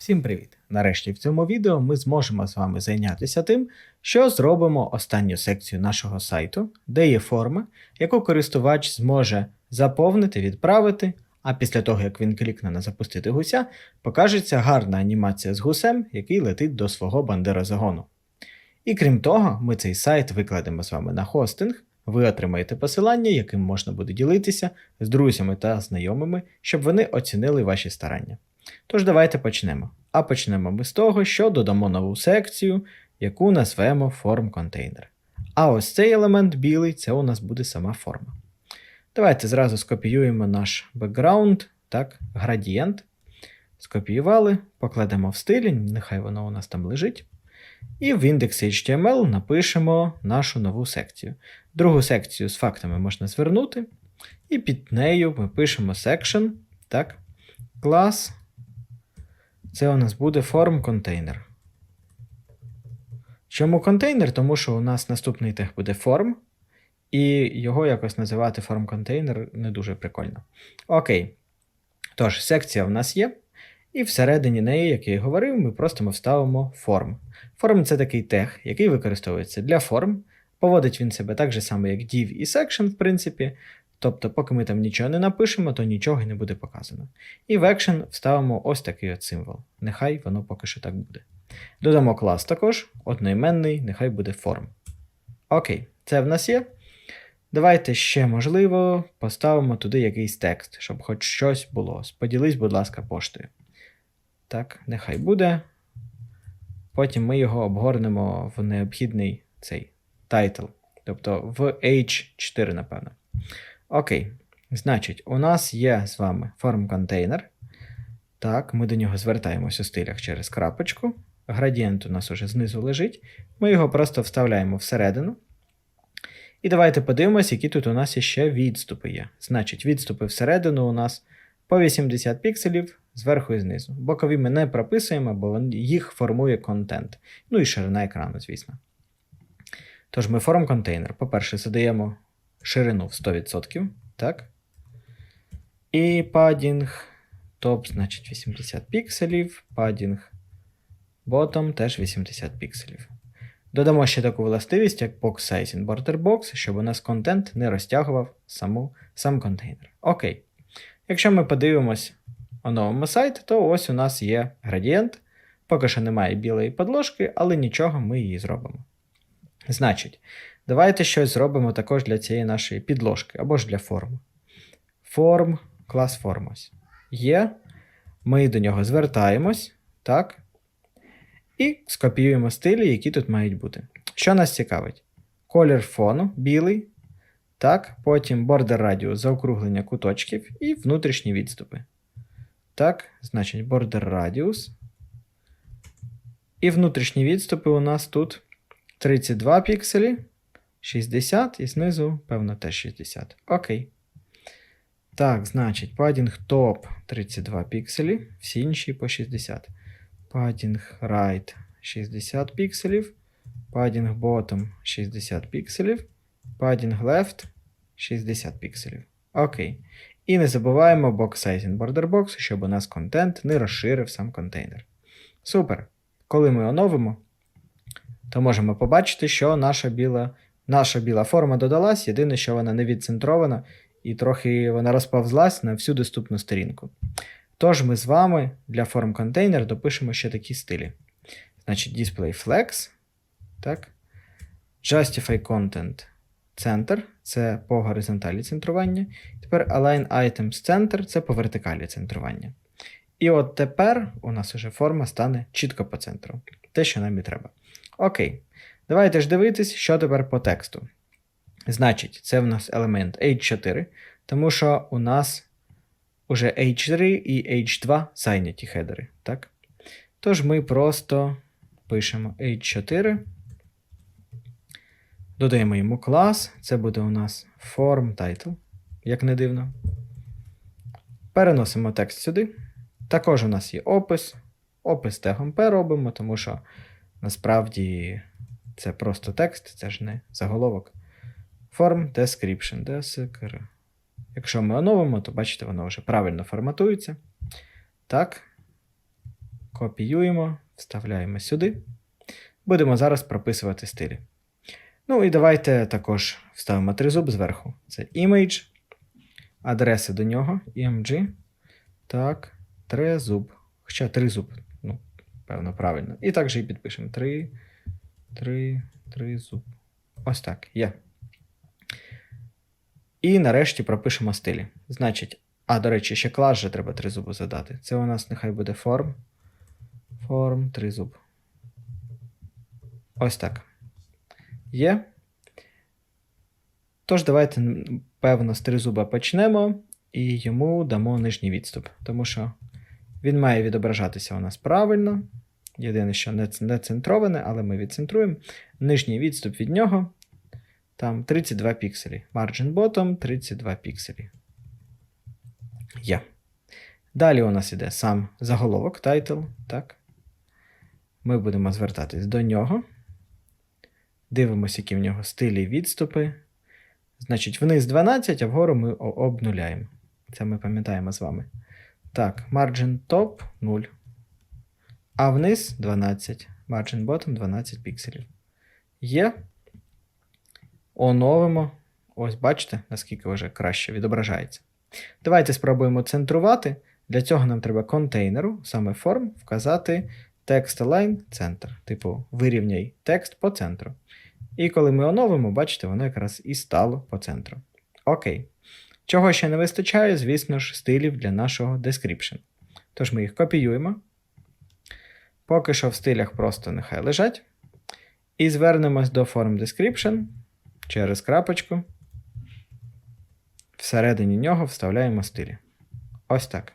Всім привіт! Нарешті в цьому відео ми зможемо з вами зайнятися тим, що зробимо останню секцію нашого сайту, де є форма, яку користувач зможе заповнити, відправити, а після того, як він клікне на запустити гуся, покажеться гарна анімація з гусем, який летить до свого бандерозагону. І крім того, ми цей сайт викладемо з вами на хостинг. Ви отримаєте посилання, яким можна буде ділитися з друзями та знайомими, щоб вони оцінили ваші старання. Тож давайте почнемо. А почнемо ми з того, що додамо нову секцію, яку назвемо форм контейнер. А ось цей елемент білий це у нас буде сама форма. Давайте зразу скопіюємо наш бекграунд, так, градієнт. Скопіювали, покладемо в стилі, нехай воно у нас там лежить. І в індексі напишемо нашу нову секцію. Другу секцію з фактами можна звернути. І під нею ми пишемо section, так, клас. Це у нас буде form контейнер. Чому контейнер? Тому що у нас наступний тег буде form, і його якось називати form контейнер не дуже прикольно. Окей. Тож, секція в нас є. І всередині неї, як я і говорив, ми просто ми вставимо form. Form це такий тег, який використовується для форм. Поводить він себе так же само, як div і section, в принципі. Тобто, поки ми там нічого не напишемо, то нічого і не буде показано. І в action вставимо ось такий от символ. Нехай воно поки що так буде. Додамо клас також, одноіменний, нехай буде form. Окей, це в нас є. Давайте ще, можливо, поставимо туди якийсь текст, щоб хоч щось було. Поділись, будь ласка, поштою. Так, нехай буде. Потім ми його обгорнемо в необхідний цей тайтл. Тобто в H4, напевно. Окей. Значить, у нас є з вами форм контейнер. Так, ми до нього звертаємось у стилях через крапочку. Градієнт у нас уже знизу лежить. Ми його просто вставляємо всередину. І давайте подивимось, які тут у нас ще відступи є. Значить, відступи всередину у нас по 80 пікселів зверху і знизу. Бокові ми не прописуємо, бо їх формує контент. Ну і ширина екрану, звісно. Тож ми форм контейнер. По-перше, задаємо ширину в 100%. Так. І падінг топ, значить, 80 пікселів. Падінг bottom теж 80 пікселів. Додамо ще таку властивість, як box in border box, щоб у нас контент не розтягував саму, сам контейнер. Окей. Якщо ми подивимось оновимо сайт, то ось у нас є градієнт. Поки що немає білої подложки, але нічого ми її зробимо. Значить, давайте щось зробимо також для цієї нашої підложки або ж для форми. Форм, клас форм. Є. Ми до нього звертаємось. Так. І скопіюємо стилі, які тут мають бути. Що нас цікавить? Колір фону білий. Так, потім border радіус заокруглення куточків і внутрішні відступи. Так, значить, border радіус. І внутрішні відступи у нас тут 32 пікселі, 60 і знизу, певно, теж 60. Окей. Так, значить, padding топ 32 пікселі, всі інші по 60. Padding right 60 пікселів. Padding bottom 60 пікселів. Padding left 60 пікселів. Окей. І не забуваємо box size in border box, щоб у нас контент не розширив сам контейнер. Супер. Коли ми оновимо, то можемо побачити, що наша біла наша біла форма додалась, єдине, що вона не відцентрована, і трохи вона розповзлась на всю доступну сторінку. Тож ми з вами для форм контейнер допишемо ще такі стилі. Значить, display flex. Так. Justify content center це по горизонталі центрування. Тепер align items center це по вертикалі центрування. І от тепер у нас уже форма стане чітко по центру. Те, що нам і треба. Окей. Давайте ж дивитись, що тепер по тексту. Значить, це в нас елемент H4, тому що у нас уже H3 і H2 зайняті хедери. Так? Тож ми просто пишемо H4. Додаємо йому клас. Це буде у нас form title, як не дивно. Переносимо текст сюди. Також у нас є опис. Опис тегом P робимо, тому що насправді це просто текст, це ж не заголовок. Form description. Description. Якщо ми оновимо, то бачите, воно вже правильно форматується. Так. Копіюємо, вставляємо сюди. Будемо зараз прописувати стилі. Ну і давайте також вставимо тризуб зверху. Це image, адреси до нього, img. Так, трезуб. Хоча тризуб, ну, певно, правильно. І також і підпишемо. Три, три, тризуб. Ось так, є. І нарешті пропишемо стилі. Значить, а, до речі, ще клас же треба тризубу задати. Це у нас нехай буде форм. Форм, тризуб. Ось так. Є. Тож, давайте, певно, з тризуба почнемо і йому дамо нижній відступ, тому що він має відображатися у нас правильно. Єдине, що не, не центроване, але ми відцентруємо. Нижній відступ від нього там 32 пікселі. Margin bottom 32 пікселі. Є. Далі у нас іде сам заголовок, title. Так. Ми будемо звертатись до нього. Дивимося, які в нього стилі відступи. Значить, вниз 12, а вгору ми обнуляємо. Це ми пам'ятаємо з вами. Так, margin top 0. А вниз 12. Margin bottom 12 пікселів. Є. Оновимо. Ось бачите, наскільки вже краще відображається. Давайте спробуємо центрувати. Для цього нам треба контейнеру, саме форм, вказати text align центр. Типу, вирівняй текст по центру. І коли ми оновимо, бачите, воно якраз і стало по центру. Окей. Чого ще не вистачає, звісно ж, стилів для нашого description. Тож ми їх копіюємо. Поки що в стилях просто нехай лежать. І звернемось до form description через крапочку. Всередині нього вставляємо стилі. Ось так.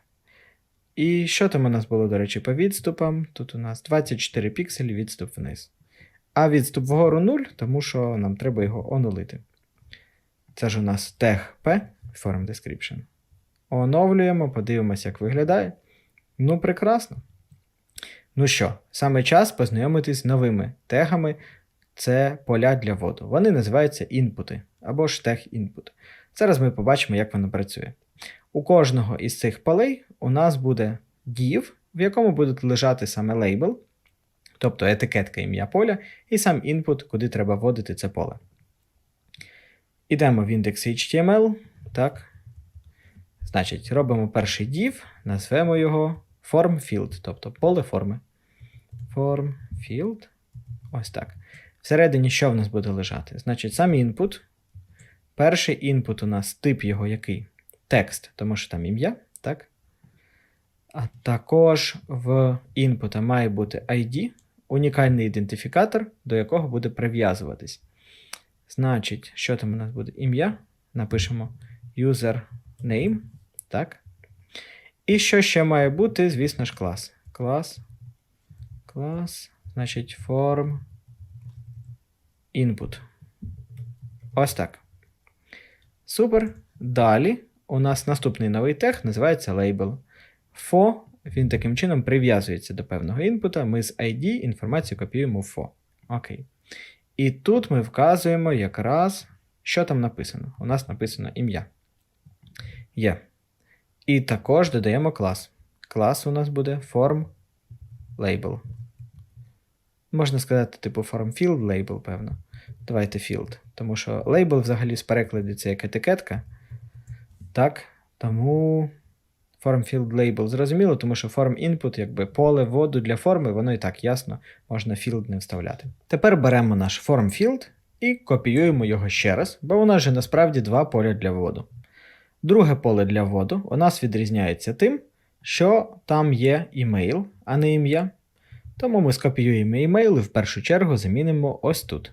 І що там у нас було, до речі, по відступам? Тут у нас 24 пікселі відступ вниз. А відступ вгору 0, тому що нам треба його онулити. Це ж у нас tag P, form description. Оновлюємо, подивимося, як виглядає. Ну, прекрасно. Ну що, саме час познайомитись з новими тегами. Це поля для вводу. Вони називаються інпути або ж тег інпут. Зараз ми побачимо, як воно працює. У кожного із цих полей у нас буде div, в якому буде лежати саме лейбл, тобто етикетка ім'я поля, і сам інпут, куди треба вводити це поле. Ідемо в індекс HTML. Так. Значить, робимо перший div, назвемо його form field, тобто поле форми. Form field. Ось так. Всередині що в нас буде лежати? Значить, сам інпут. Перший інпут у нас тип його який? Текст, тому що там ім'я, так? А також в інпута має бути ID, унікальний ідентифікатор, до якого буде прив'язуватись. Значить, що там у нас буде? Ім'я. Напишемо username. Так. І що ще має бути, звісно ж, клас. Клас. Клас. Значить, form input. Ось так. Супер. Далі у нас наступний новий тег називається label. For, він таким чином прив'язується до певного інпута. Ми з ID інформацію копіюємо в for. Окей. І тут ми вказуємо якраз, що там написано. У нас написано ім'я. Є. І також додаємо клас. Клас у нас буде form label. Можна сказати, типу form field label, певно. Давайте field. Тому що label взагалі з перекладу це як етикетка. Так. Тому form field label зрозуміло, тому що form input, якби поле вводу для форми, воно і так ясно, можна field не вставляти. Тепер беремо наш form field і копіюємо його ще раз, бо у нас же насправді два поля для вводу. Друге поле для вводу у нас відрізняється тим, що там є email, а не ім'я. Тому ми скопіюємо email і в першу чергу замінимо ось тут.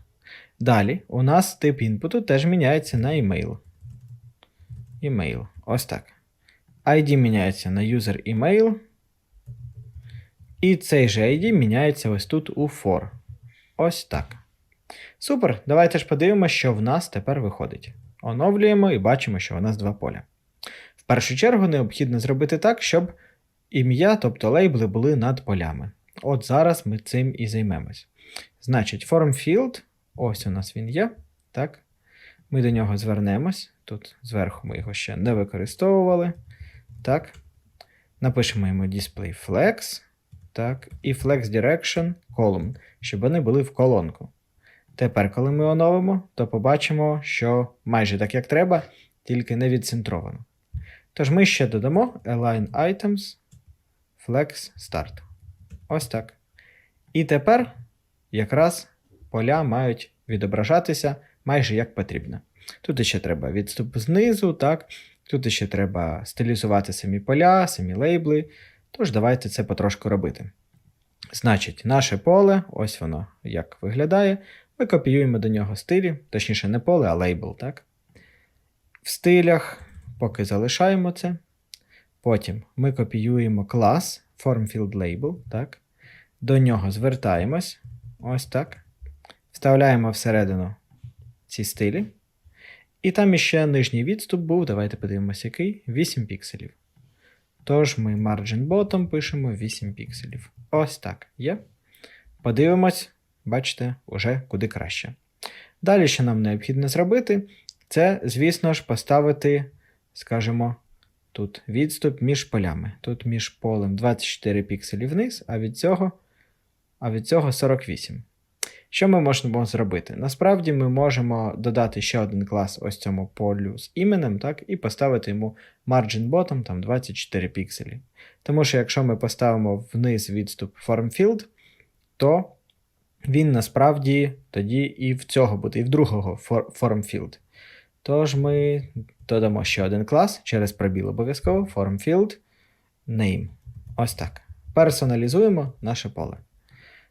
Далі у нас тип інпуту теж міняється на email. Email. Ось так. ID міняється на user email. І цей же ID міняється ось тут у for. Ось так. Супер. Давайте ж подивимося, що в нас тепер виходить. Оновлюємо і бачимо, що у нас два поля. В першу чергу необхідно зробити так, щоб ім'я, тобто лейбли, були над полями. От зараз ми цим і займемось. Значить, form field, ось у нас він є. Так. Ми до нього звернемось. Тут зверху ми його ще не використовували. Так. Напишемо йому display flex. Так, і Flex Direction Column, щоб вони були в колонку. Тепер, коли ми оновимо, то побачимо, що майже так як треба, тільки не відцентровано. Тож ми ще додамо Align Items Flex Start. Ось так. І тепер якраз поля мають відображатися майже як потрібно. Тут ще треба відступ знизу, так? Тут ще треба стилізувати самі поля, самі лейбли. Тож давайте це потрошку робити. Значить, наше поле, ось воно як виглядає. Ми копіюємо до нього стилі, точніше, не поле, а лейбл. так? В стилях поки залишаємо це. Потім ми копіюємо клас FormFieldLabel, так? До нього звертаємось. Ось так. Вставляємо всередину ці стилі. І там іще нижній відступ був. Давайте подивимося, який 8 пікселів. Тож ми margin bottom пишемо 8 пікселів. Ось так є. Подивимось, бачите, уже куди краще. Далі, що нам необхідно зробити, це, звісно ж, поставити, скажімо, тут відступ між полями. Тут між полем 24 пікселі вниз, а від цього, а від цього 48. Що ми можемо зробити? Насправді ми можемо додати ще один клас ось цьому полю з іменем, так, і поставити йому margin bottom там 24 пікселі. Тому що якщо ми поставимо вниз відступ FormField, то він насправді тоді і в цього буде, і в другого FormField. Тож ми додамо ще один клас через пробіл обов'язково FormField name. Ось так. Персоналізуємо наше поле.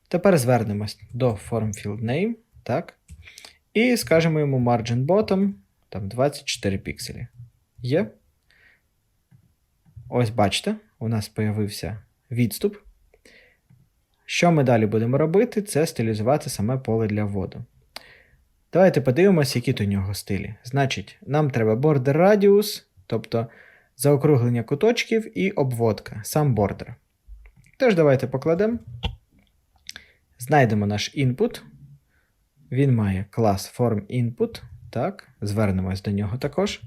Тепер звернемось до FormFieldName, так? І скажемо йому margin bottom там 24 пікселі. Є. Ось бачите, у нас з'явився відступ. Що ми далі будемо робити, це стилізувати саме поле для вводу. Давайте подивимося, які тут у нього стилі. Значить, нам треба border radius, тобто заокруглення куточків і обводка, сам бордер. Тож, давайте покладемо. Знайдемо наш input. Він має клас FormInput. Так, звернемось до нього також.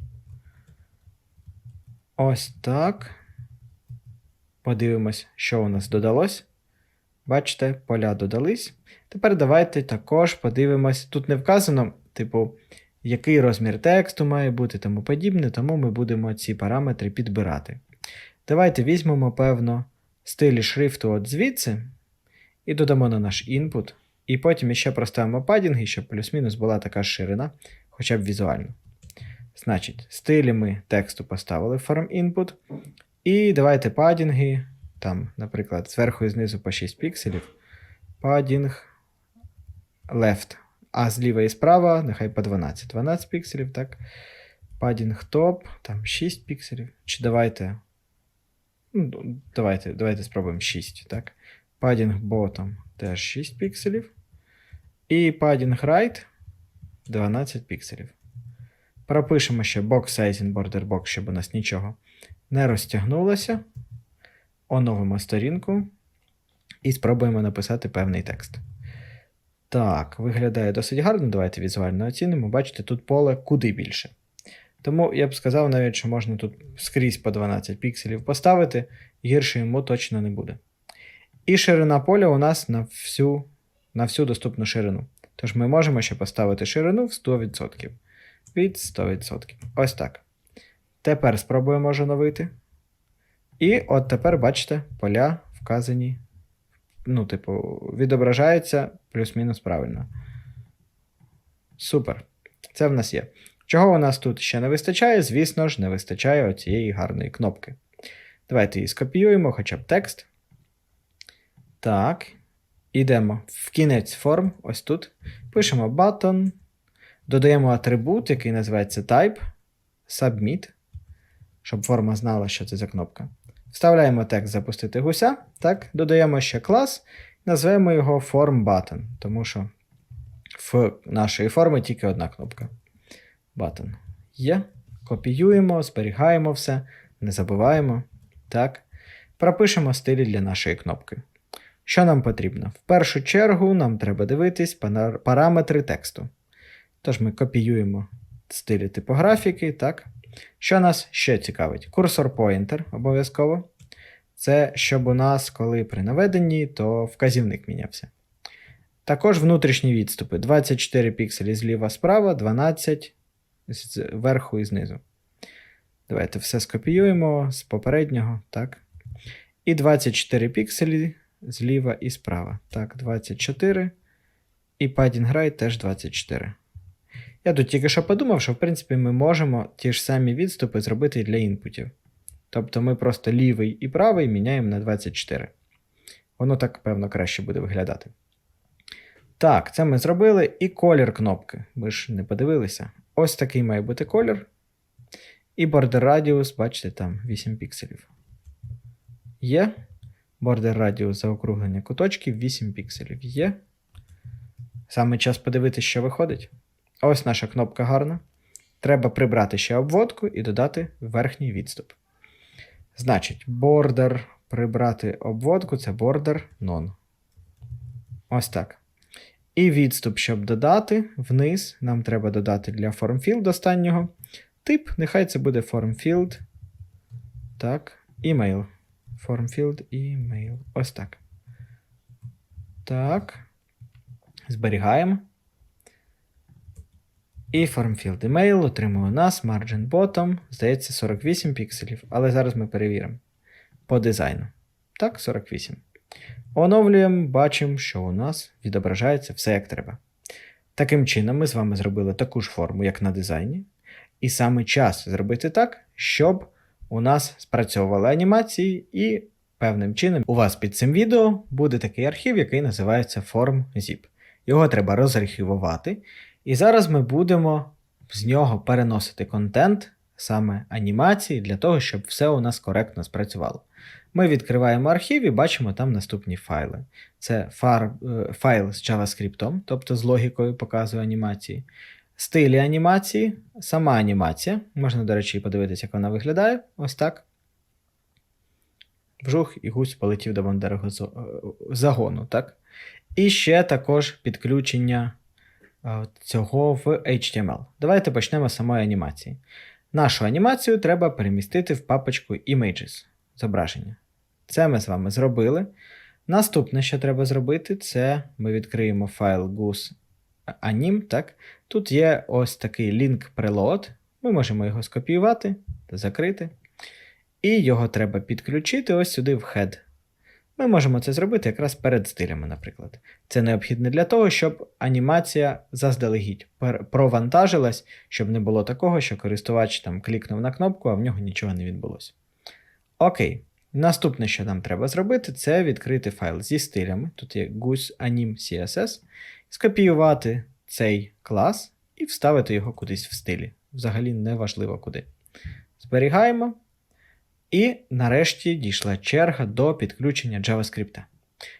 Ось так. Подивимось, що у нас додалось. Бачите, поля додались. Тепер давайте також подивимось. Тут не вказано, типу, який розмір тексту має бути тому подібне, тому ми будемо ці параметри підбирати. Давайте візьмемо, певно, стилі шрифту от звідси і додамо на наш input. І потім ще проставимо падінги, щоб плюс-мінус була така ширина, хоча б візуально. Значить, стилі ми тексту поставили в form input. І давайте падінги, там, наприклад, зверху і знизу по 6 пікселів. Падінг left. А зліва і справа, нехай по 12. 12 пікселів, так. Падінг топ, там 6 пікселів. Чи давайте. Ну, Давайте давайте спробуємо 6, так. Padding bottom теж 6 пікселів. І padding right 12 пікселів. Пропишемо ще box sizing border box, щоб у нас нічого не розтягнулося. Оновимо сторінку і спробуємо написати певний текст. Так, виглядає досить гарно. Давайте візуально оцінимо. Бачите, тут поле куди більше. Тому я б сказав навіть, що можна тут скрізь по 12 пікселів поставити, гірше йому точно не буде. І ширина поля у нас на всю на всю доступну ширину. Тож ми можемо ще поставити ширину в 100%. Від 100%. Ось так. Тепер спробуємо оновити. І от тепер, бачите, поля вказані. Ну, типу, відображаються плюс-мінус правильно. Супер. Це в нас є. Чого у нас тут ще не вистачає? Звісно ж, не вистачає оцієї гарної кнопки. Давайте її скопіюємо, хоча б текст. Так. Ідемо в кінець форм, ось тут. Пишемо button. Додаємо атрибут, який називається type, submit, щоб форма знала, що це за кнопка. Вставляємо текст запустити гуся. Так, Додаємо ще клас, назвемо його form тому що в нашої форми тільки одна кнопка. Button. Є. Копіюємо, зберігаємо все, не забуваємо. Так. Пропишемо стилі для нашої кнопки. Що нам потрібно? В першу чергу нам треба дивитись параметри тексту. Тож ми копіюємо стилі типографіки. так? Що нас ще цікавить? Курсор pointer обов'язково. це щоб у нас, коли при наведенні, то вказівник мінявся. Також внутрішні відступи: 24 пікселі зліва справа, 12 зверху і знизу. Давайте все скопіюємо з попереднього. Так. І 24 пікселі зліва і справа. Так, 24. І height теж 24. Я тут тільки що подумав, що в принципі ми можемо ті ж самі відступи зробити для інпутів. Тобто ми просто лівий і правий міняємо на 24. Воно так, певно, краще буде виглядати. Так, це ми зробили. І колір кнопки. Ми ж не подивилися. Ось такий має бути колір. І border радіус, бачите, там 8 пікселів. Є. Border радіус заокруглення куточків 8 пікселів. Є. Саме час подивитися, що виходить. Ось наша кнопка гарна. Треба прибрати ще обводку і додати верхній відступ. Значить, border прибрати обводку це border none. Ось так. І відступ, щоб додати вниз, нам треба додати для FormField останнього. Тип, нехай це буде FormField. Так, email. FormField email. Ось так. Так. Зберігаємо. І FormField email отримує у нас margin bottom, здається, 48 пікселів, але зараз ми перевіримо. По дизайну. Так, 48. Оновлюємо, бачимо, що у нас відображається все як треба. Таким чином, ми з вами зробили таку ж форму, як на дизайні. І саме час зробити так, щоб у нас спрацьовували анімації, і певним чином у вас під цим відео буде такий архів, який називається FormZip. Його треба розархівувати. І зараз ми будемо з нього переносити контент, саме анімації, для того, щоб все у нас коректно спрацювало. Ми відкриваємо архів і бачимо там наступні файли. Це фар, е, файл з JavaScript, тобто з логікою показує анімації, стилі анімації, сама анімація. Можна, до речі, подивитися, як вона виглядає. Ось так. Вжух і гусь полетів до бандерого загону. так? І ще також підключення цього в HTML. Давайте почнемо з самої анімації. Нашу анімацію треба перемістити в папочку Images зображення. Це ми з вами зробили. Наступне, що треба зробити, це ми відкриємо файл goose.anim. так? Тут є ось такий link preload. Ми можемо його скопіювати та закрити. І його треба підключити ось сюди в head. Ми можемо це зробити якраз перед стилями, наприклад. Це необхідно для того, щоб анімація заздалегідь провантажилась, щоб не було такого, що користувач там клікнув на кнопку, а в нього нічого не відбулося. Окей. Наступне, що нам треба зробити, це відкрити файл зі стилями. Тут є Goose Anim CSS, скопіювати цей клас і вставити його кудись в стилі. Взагалі не важливо куди. Зберігаємо. І нарешті дійшла черга до підключення JavaScript.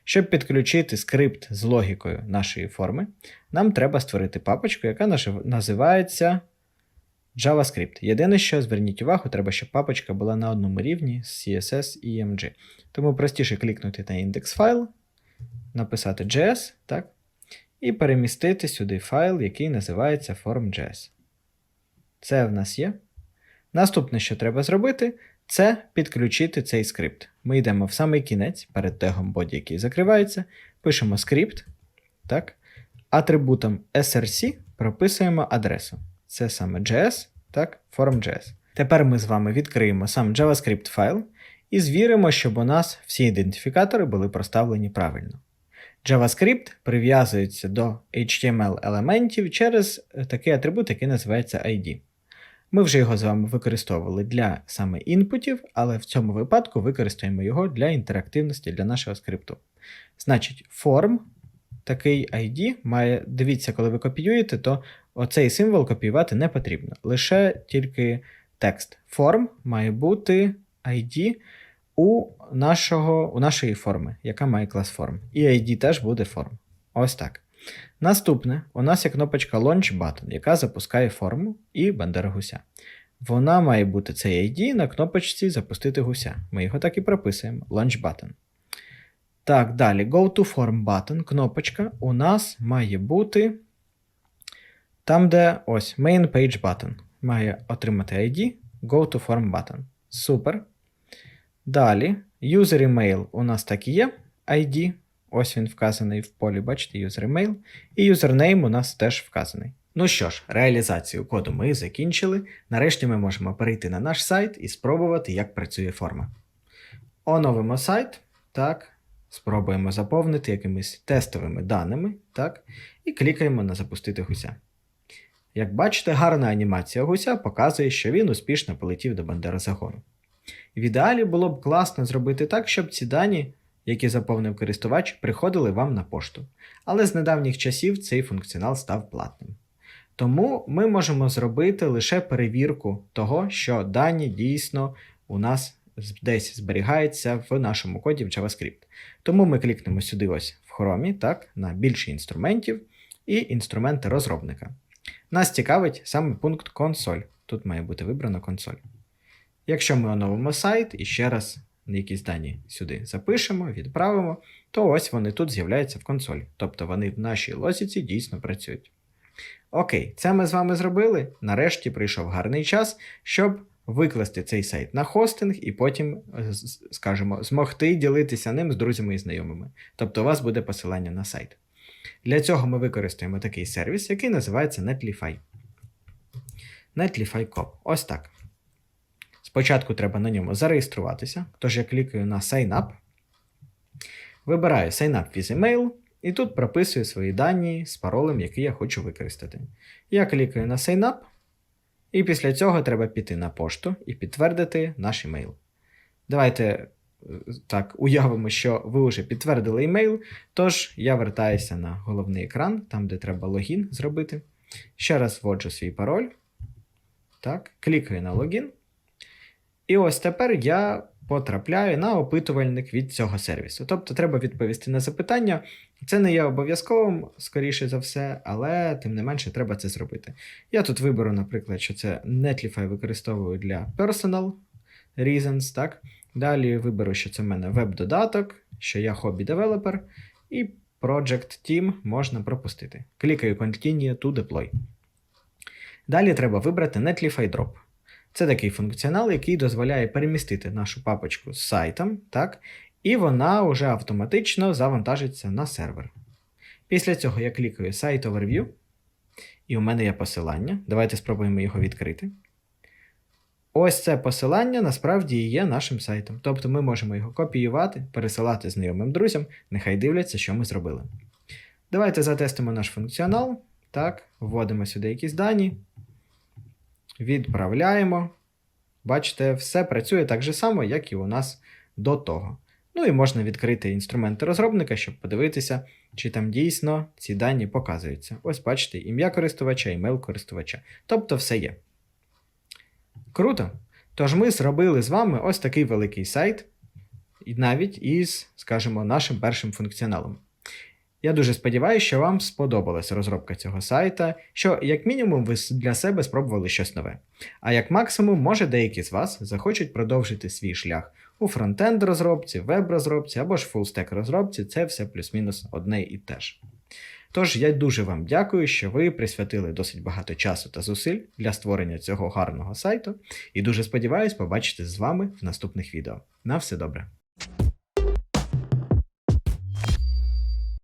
Щоб підключити скрипт з логікою нашої форми, нам треба створити папочку, яка називається JavaScript. Єдине, що зверніть увагу, треба, щоб папочка була на одному рівні з CSS і EMG. Тому простіше клікнути на індекс файл, написати JS, так? і перемістити сюди файл, який називається form.js. Це в нас є. Наступне, що треба зробити, це підключити цей скрипт. Ми йдемо в самий кінець перед тегом body, який закривається, пишемо скрипт. так, Атрибутом src прописуємо адресу. Це саме JS, так, form.js. Тепер ми з вами відкриємо сам JavaScript файл і звіримо, щоб у нас всі ідентифікатори були проставлені правильно. JavaScript прив'язується до HTML елементів через такий атрибут, який називається ID. Ми вже його з вами використовували для саме інпутів, але в цьому випадку використаємо його для інтерактивності для нашого скрипту. Значить, form, такий ID має, дивіться, коли ви копіюєте, то оцей символ копіювати не потрібно. Лише тільки текст. Form має бути ID у нашого, у нашої форми, яка має клас form. І ID теж буде form. Ось так. Наступне, у нас є кнопочка Launch Button, яка запускає форму і бандера гуся. Вона має бути цей ID на кнопочці Запустити гуся. Ми його так і прописуємо. Launch Button. Так, далі, Go to Form Button, кнопочка у нас має бути там, де ось Main Page Button. Має отримати ID Go to Form Button. Супер. Далі, user email у нас так і є, ID. Ось він вказаний в полі, бачите, email. І username у нас теж вказаний. Ну що ж, реалізацію коду ми закінчили. Нарешті ми можемо перейти на наш сайт і спробувати, як працює форма. Оновимо сайт. Так. Спробуємо заповнити якимись тестовими даними. Так. І клікаємо на запустити гуся. Як бачите, гарна анімація гуся показує, що він успішно полетів до бандерозагону. В ідеалі було б класно зробити так, щоб ці дані, які заповнив користувач, приходили вам на пошту. Але з недавніх часів цей функціонал став платним. Тому ми можемо зробити лише перевірку того, що дані дійсно у нас десь зберігаються в нашому коді в JavaScript. Тому ми клікнемо сюди ось в Chrome, так, на більше інструментів і інструменти розробника. Нас цікавить саме пункт консоль. Тут має бути вибрано консоль. Якщо ми оновимо сайт і ще раз якісь дані сюди запишемо, відправимо, то ось вони тут з'являються в консолі. Тобто вони в нашій логіці дійсно працюють. Окей, це ми з вами зробили. Нарешті прийшов гарний час, щоб викласти цей сайт на хостинг і потім, е, скажімо, змогти ділитися ним з друзями і знайомими. Тобто у вас буде посилання на сайт. Для цього ми використаємо такий сервіс, який називається Netlify. Netlify Coop. Ось так. Спочатку треба на ньому зареєструватися, тож я клікаю на Sign Up, вибираю Sign Up with Email і тут прописую свої дані з паролем, який я хочу використати. Я клікаю на Sign Up, і після цього треба піти на пошту і підтвердити наш емейл. Давайте е, так уявимо, що ви вже підтвердили емейл, тож я вертаюся на головний екран, там де треба логін зробити. Ще раз вводжу свій пароль. Так, клікаю на логін. І ось тепер я потрапляю на опитувальник від цього сервісу. Тобто треба відповісти на запитання. Це не є обов'язковим, скоріше за все, але тим не менше треба це зробити. Я тут виберу, наприклад, що це Netlify використовую для personal reasons. Так? Далі виберу, що це в мене веб-додаток, що я хобі-девелопер, і Project Team можна пропустити. Клікаю Continue to Deploy. Далі треба вибрати Netlify Drop. Це такий функціонал, який дозволяє перемістити нашу папочку з сайтом, так, і вона вже автоматично завантажиться на сервер. Після цього я клікаю Site Overview, і у мене є посилання. Давайте спробуємо його відкрити. Ось це посилання насправді є нашим сайтом. Тобто ми можемо його копіювати, пересилати знайомим друзям, нехай дивляться, що ми зробили. Давайте затестимо наш функціонал. Так, вводимо сюди якісь дані. Відправляємо. Бачите, все працює так же само, як і у нас до того. Ну і можна відкрити інструменти розробника, щоб подивитися, чи там дійсно ці дані показуються. Ось бачите, ім'я користувача, імейл користувача. Тобто все є. Круто! Тож ми зробили з вами ось такий великий сайт, і навіть із, скажімо, нашим першим функціоналом. Я дуже сподіваюся, що вам сподобалася розробка цього сайта, що, як мінімум, ви для себе спробували щось нове. А як максимум, може деякі з вас захочуть продовжити свій шлях у фронтенд розробці, веб-розробці або ж фулстек розробці, це все плюс-мінус одне і те ж. Тож я дуже вам дякую, що ви присвятили досить багато часу та зусиль для створення цього гарного сайту, і дуже сподіваюсь побачити з вами в наступних відео. На все добре!